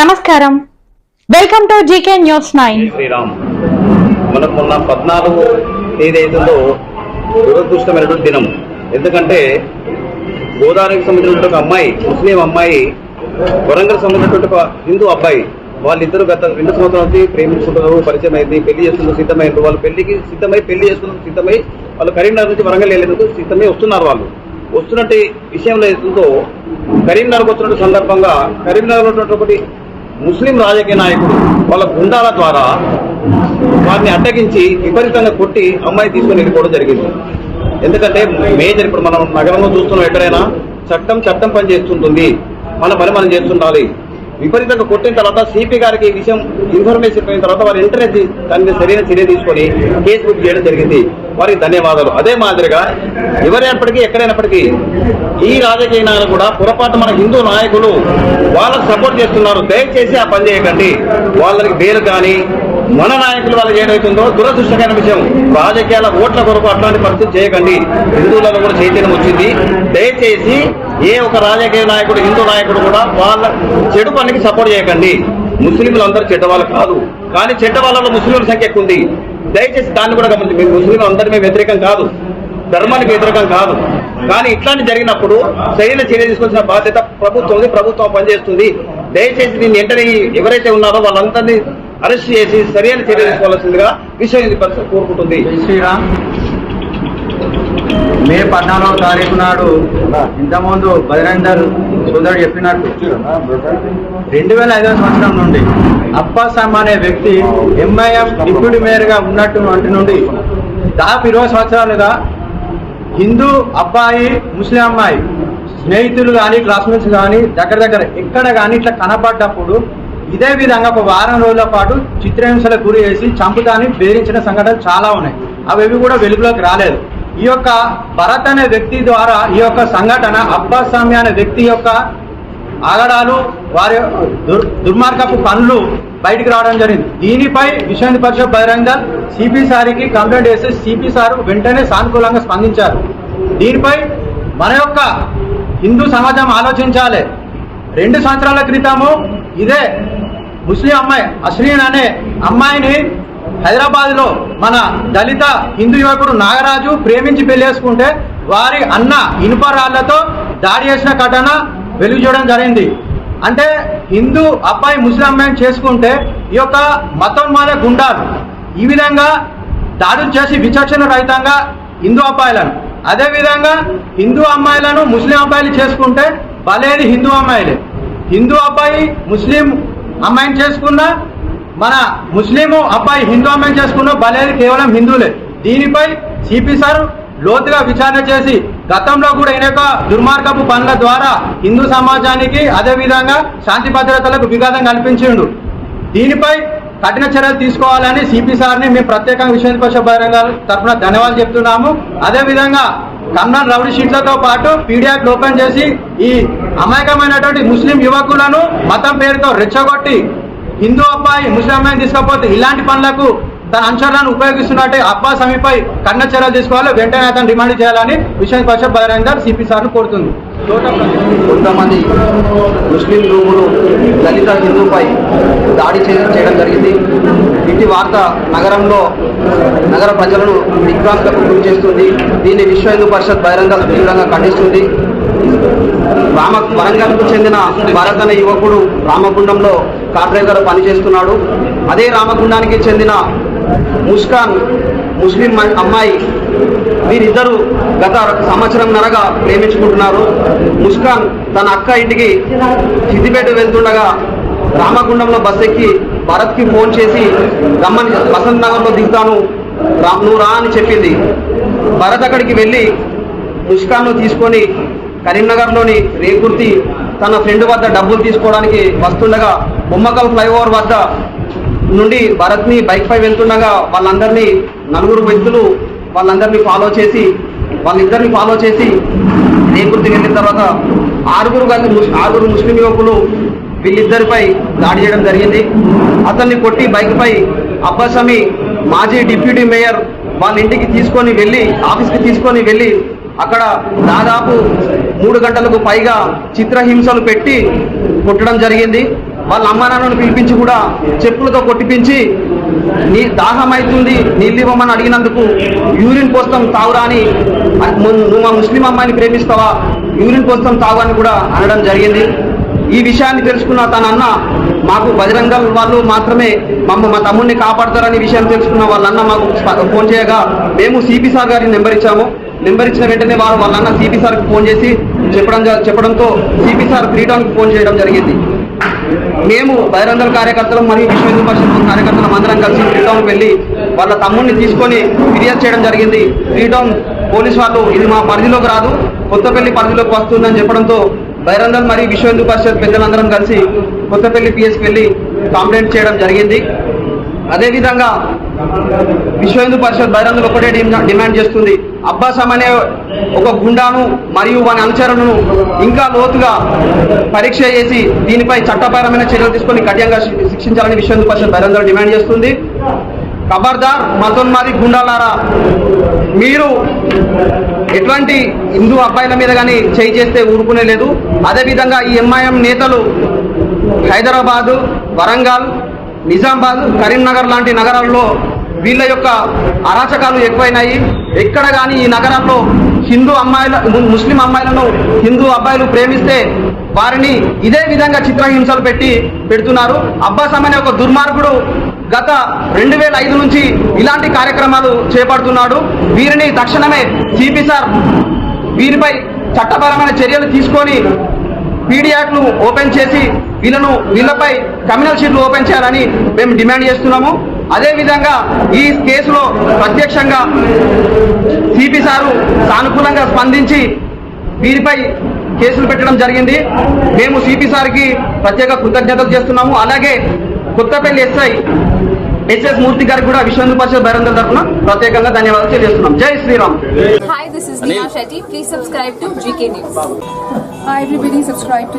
నమస్కారం. Welcome to GK news nine Sriram మనకు మొన్న పద్నాలుగు ఏదైతుందో దురదృష్టమైనటువంటి దినం. ఎందుకంటే గోదావరికి సంబంధించినటువంటి ఒక అమ్మాయి ముస్లిం అమ్మాయి వరంగల్ సంబంధించినటువంటి ఒక హిందూ అబ్బాయి వాళ్ళిద్దరు గత రెండు సంవత్సరాల నుంచి ప్రేమించుకుంటున్నారు పరిచయం అయింది పెళ్ళి చేసుకుంటూ సిద్ధమైంది వాళ్ళు పెళ్ళికి సిద్ధమై పెళ్ళి చేసుకుంటూ సిద్ధమై వాళ్ళు కరీంనగర్ నుంచి వరంగల్ వెళ్ళేందుకు సిద్ధమై వస్తున్నారు వాళ్ళు. వస్తున్నట్టు విషయంలో ఏదో కరీంనగర్కి వచ్చినటువంటి సందర్భంగా కరీంనగర్ ఉన్నటువంటి ముస్లిం రాజకీయ నాయకుడు వాళ్ళ గుండాల ద్వారా వారిని అడ్డగించి విపరీతంగా కొట్టి అమ్మాయి తీసుకుని వెళ్ళిపోవడం జరిగింది. ఎందుకంటే మేజర్ ఇప్పుడు మనం నగరంలో చూస్తున్నాం ఎక్కడైనా చట్టం చట్టం పని చేస్తుంటుంది. మన పని మనం చేస్తుండాలి. విపరీతంగా కొట్టిన తర్వాత సిపి గారికి ఈ విషయం ఇన్ఫర్మేషన్ పోయిన తర్వాత వారు ఇంటర్నెట్ దాని సరైన చర్య తీసుకొని కేసు బుక్ చేయడం జరిగింది. వారికి ధన్యవాదాలు. అదే మాదిరిగా ఎవరైనప్పటికీ ఎక్కడైనప్పటికీ ఈ రాజకీయ నాయకులు కూడా పొరపాటు మన హిందూ నాయకులు వాళ్ళకు సపోర్ట్ చేస్తున్నారు. దయచేసి ఆ పని చేయకండి. వాళ్ళకి బేలు కానీ మన నాయకులు వాళ్ళు ఏదైతుందో దురదృష్టకరమైన విషయం. రాజకీయాల ఓట్ల కొరకు అట్లాంటి పరిస్థితి చేయకండి. హిందువులలో కూడా చైతన్యం వచ్చింది. దయచేసి ఏ ఒక రాజకీయ నాయకుడు హిందూ నాయకుడు కూడా వాళ్ళ చెడు పనికి సపోర్ట్ చేయకండి. ముస్లింలు అందరూ చెడ్డవాళ్ళు కాదు. కానీ చెడ్డ వాళ్ళలో ముస్లింల సంఖ్య ఎక్కువ ఉంది దయచేసి దాన్ని కూడా గమనించి మేము ముస్లింలు అందరి మేము వ్యతిరేకం కాదు. ధర్మానికి వ్యతిరేకం కాదు. కానీ ఇట్లాంటి జరిగినప్పుడు సరైన చర్య తీసుకోవాల్సిన బాధ్యత ప్రభుత్వం ఉంది ప్రభుత్వం పనిచేస్తుంది. దయచేసి దీన్ని వెంటనే ఎవరైతే ఉన్నారో వాళ్ళందరినీ అరెస్ట్ చేసి సరైన చర్య తీసుకోవాల్సిందిగా విశ్వ హిందూ పరిషత్ కోరుకుంటుంది. శ్రీరామ్. మే పద్నాలుగో తారీఖు నాడు ఇంతకుముందు బజరంగర్ సోదరుడు చెప్పినట్టు రెండు వేల ఐదవ సంవత్సరం నుండి అప్పాసమ్ అనే వ్యక్తి ఎంఐఎం డిప్యూటీ మేయర్గా ఉన్నట్టు నుండి దాదాపు ఇరవై సంవత్సరాలుగా హిందూ అబ్బాయి ముస్లిం అమ్మాయి స్నేహితులు కానీ క్లాస్మేట్స్ కానీ దగ్గర దగ్గర ఎక్కడ కానీ ఇట్లా కనపడ్డప్పుడు ఇదే విధంగా ఒక వారం రోజుల పాటు చిత్రహింసలకు గురి చేసి చంపుతాన్ని బెదిరించిన సంఘటనలు చాలా ఉన్నాయి. అవి కూడా వెలుగులోకి రాలేదు. ఈ యొక్క భరత్ అనే వ్యక్తి ద్వారా ఈ యొక్క సంఘటన అబ్బాస్వామి అనే వ్యక్తి యొక్క ఆగడాలు వారి దుర్మార్గపు పనులు బయటికి రావడం జరిగింది. దీనిపై విశ్వ పరిషత్ బహిరంగ సిపి సారికి కంప్లైంట్ చేసి సిపి సార్ వెంటనే సానుకూలంగా స్పందించారు. దీనిపై మన యొక్క హిందూ సమాజం ఆలోచించాలి. రెండు సంవత్సరాల క్రితము ఇదే ముస్లిం అమ్మాయి అశ్లీన్ అనే అమ్మాయిని హైదరాబాద్లో మన దళిత హిందూ యువకుడు నాగరాజు ప్రేమించి పెళ్ళేసుకుంటే వారి అన్న ఇనుప రాళ్ళతో దాడి చేసిన ఘటన వెలుగు చూడడం జరిగింది. అంటే హిందూ అబ్బాయి ముస్లిం అమ్మాయిని చేసుకుంటే ఈ యొక్క మతోన్మాద గుండాలు ఈ విధంగా దాడులు చేసి విచక్షణ రహితంగా హిందూ అబ్బాయిలను అదేవిధంగా హిందూ అమ్మాయిలను ముస్లిం అబ్బాయిలు చేసుకుంటే బలేది హిందూ అమ్మాయిలే. హిందూ అబ్బాయి ముస్లిం అమ్మాయిని చేసుకున్నా మన ముస్లిం అబ్బాయి హిందూ అమ్మాయిని చేసుకున్న బలేది కేవలం హిందువులే. దీనిపై సిపి సార్ లోతుగా విచారణ చేసి గతంలో కూడా అనేక దుర్మార్గపు పనుల ద్వారా హిందూ సమాజానికి అదేవిధంగా శాంతి భద్రతలకు విఘాతం కల్పించిండు. దీనిపై కఠిన చర్యలు తీసుకోవాలని సిపి సార్ని మేము ప్రత్యేకంగా విశ్వ బహిరంగ తరఫున ధన్యవాదాలు చెప్తున్నాము. అదేవిధంగా కమ్నాన్ రౌడీ షీట్లతో పాటు పీడియాక్ ఓపెన్ చేసి ఈ అమాయకమైనటువంటి ముస్లిం యువకులను మతం పేరుతో రెచ్చగొట్టి హిందూ అబ్బాయి ముస్లిం అమ్మాయిని తీసుకపోతే ఇలాంటి పనులకు తన అనుచరులను ఉపయోగిస్తున్నట్టే అబ్బా సమీపై కన్న చర్యలు తీసుకోవాలి. వెంటనే అతను డిమాండ్ చేయాలని విశ్వ పరిషత్ బహిరంగ సిపి సార్ను కోరుతుంది. కొంతమంది ముస్లిం రూములు దళిత హిందూపై దాడి చేయడం జరిగింది. ఇంటి వార్త నగరంలో నగర ప్రజలను దిగ్భ్రాంతకు గురి చేస్తుంది. దీన్ని విశ్వ హిందూ పరిషత్ బహిరంగ తీవ్రంగా ఖండిస్తుంది. రామ వరంగల్కు చెందిన భారత్ అనే యువకుడు రామగుండంలో కార్ డ్రైవర్ పనిచేస్తున్నాడు. అదే రామగుండానికి చెందిన ముస్కాన్ ముస్లిం అమ్మాయి వీరిద్దరూ గత సంవత్సరం నరగా ప్రేమించుకుంటున్నారు. ముస్కాన్ తన అక్క ఇంటికి సిద్దిపేట వెళ్తుండగా రామగుండంలో బస్ ఎక్కి భరత్కి ఫోన్ చేసి రమ్మని వసంత్ నగర్లో దిగుతాను. నువ్వు రా అని చెప్పింది. భరత్ అక్కడికి వెళ్ళి ముస్కాన్ను తీసుకొని కరీంనగర్లోని రేకుర్తి తన ఫ్రెండ్ వద్ద డబ్బులు తీసుకోవడానికి వస్తుండగా బొమ్మకల్ ఫ్లైఓవర్ వద్ద నుండి భరత్ని బైక్పై వెళ్తుండగా వాళ్ళందరినీ నలుగురు వ్యక్తులు వాళ్ళందరినీ ఫాలో చేసి వాళ్ళిద్దరిని ఫాలో చేసి రేకుర్తి వెళ్ళిన తర్వాత ఆరుగురు కలిసి ఆరుగురు ముస్లిం యువకులు వీళ్ళిద్దరిపై దాడి చేయడం జరిగింది. అతన్ని కొట్టి బైక్పై అబ్బాసమి మాజీ డిప్యూటీ మేయర్ వాళ్ళ ఇంటికి తీసుకొని వెళ్ళి ఆఫీస్కి తీసుకొని వెళ్ళి అక్కడ దాదాపు మూడు గంటలకు పైగా చిత్రహింసలు పెట్టి కొట్టడం జరిగింది. వాళ్ళ అమ్మ నాన్నను పిలిపించి కూడా చెప్పులతో కొట్టిపించి నీ దాహం అవుతుంది నీళ్ళు ఇవ్వమని అడిగినందుకు యూరిన్ పోస్తాం తాగురా అని నువ్వు మా ముస్లిం అమ్మాయిని ప్రేమిస్తావా? యూరిన్ పోస్తాం తాగు అని కూడా అనడం జరిగింది. ఈ విషయాన్ని తెలుసుకున్న తన అన్న మాకు బజరంగల్ వాళ్ళు మాత్రమే మమ్మ మా తమ్ముడిని కాపాడతారని విషయం తెలుసుకున్న వాళ్ళన్న మాకు ఫోన్ చేయగా మేము సిపి సార్ గారి నెంబర్ ఇచ్చాము. నెంబర్ ఇచ్చిన వెంటనే వారు వాళ్ళ అన్న సిపి సార్కి ఫోన్ చేసి చెప్పడం చెప్పడంతో సిపి సార్ త్రీ టౌన్కి ఫోన్ చేయడం జరిగింది. మేము బహిరంగల కార్యకర్తలు మరియు విశ్వ హిందూ పరిషత్ కార్యకర్తలు అందరం కలిసి త్రీ టౌన్కి వెళ్ళి వాళ్ళ తమ్ముడిని తీసుకొని ఫిర్యాదు చేయడం జరిగింది. త్రీ టౌన్ పోలీస్ వాళ్ళు ఇది మా పరిధిలోకి రాదు కొత్తపల్లి పరిధిలోకి వస్తుందని చెప్పడంతో బైరందల్ మరియు విశ్వ హిందూ పరిషత్ పెద్దలందరం కలిసి కొత్తపల్లి పిఎస్కి వెళ్ళి కంప్లైంట్ చేయడం జరిగింది. అదేవిధంగా విశ్వ హిందూ పరిషత్ బహిరంగులు ఒకటే డిమాండ్ చేస్తుంది. అబ్బాసం అనే ఒక గుండాను మరియు వాని అనుచరులను ఇంకా లోతుగా పరీక్ష చేసి దీనిపై చట్టపరమైన చర్యలు తీసుకొని కఠినంగా శి- శిక్షించాలని విశ్వ హిందూ పరిషత్ బహిరంగులు డిమాండ్ చేస్తుంది. ఖబర్దార్ మతోన్మాది గుండాలారా మీరు ఎటువంటి హిందూ అబ్బాయిల మీద కానీ చేయి చేస్తే ఊరుకునే లేదు. అదేవిధంగా ఈ ఎంఐఎం నేతలు హైదరాబాదు వరంగల్ నిజామాబాద్ కరీంనగర్ లాంటి నగరాల్లో వీళ్ళ యొక్క అరాచకాలు ఎక్కువైనాయి. ఎక్కడ కానీ ఈ నగరాల్లో హిందూ అమ్మాయిల ముస్లిం అమ్మాయిలను హిందూ అబ్బాయిలు ప్రేమిస్తే వారిని ఇదే విధంగా చిత్రహింసలు పెట్టి పెడుతున్నారు. అబ్బాస్ అనే ఒక దుర్మార్గుడు గత రెండు వేల ఐదు నుంచి ఇలాంటి కార్యక్రమాలు చేపడుతున్నాడు. వీరిని తక్షణమే సిపి సార్ వీరిపై చట్టపరమైన చర్యలు తీసుకొని పీడియాక్ను ఓపెన్ చేసి వీళ్ళను వీళ్ళపై కమ్యూనల్ షీట్లు ఓపెన్ చేయాలని మేము డిమాండ్ చేస్తున్నాము. అదేవిధంగా ఈ కేసులో ప్రత్యక్షంగా సిపి సారు సానుకూలంగా స్పందించి వీరిపై కేసులు పెట్టడం జరిగింది. మేము సిపి సార్కి ప్రత్యేక కృతజ్ఞతలు చేస్తున్నాము. అలాగే కొత్తపల్లి ఎస్ఐ హెచ్ఎస్ మూర్తి గారు కూడా విశ్వంధ పరిషత్ బహిరంగ తరఫున ప్రత్యేకంగా ధన్యవాదాలు తెలియజేస్తున్నాం. Jai Sriram. Hi this please subscribe to GK news hi everybody subscribe